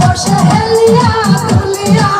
বসে হেলিয়া তুলিয়া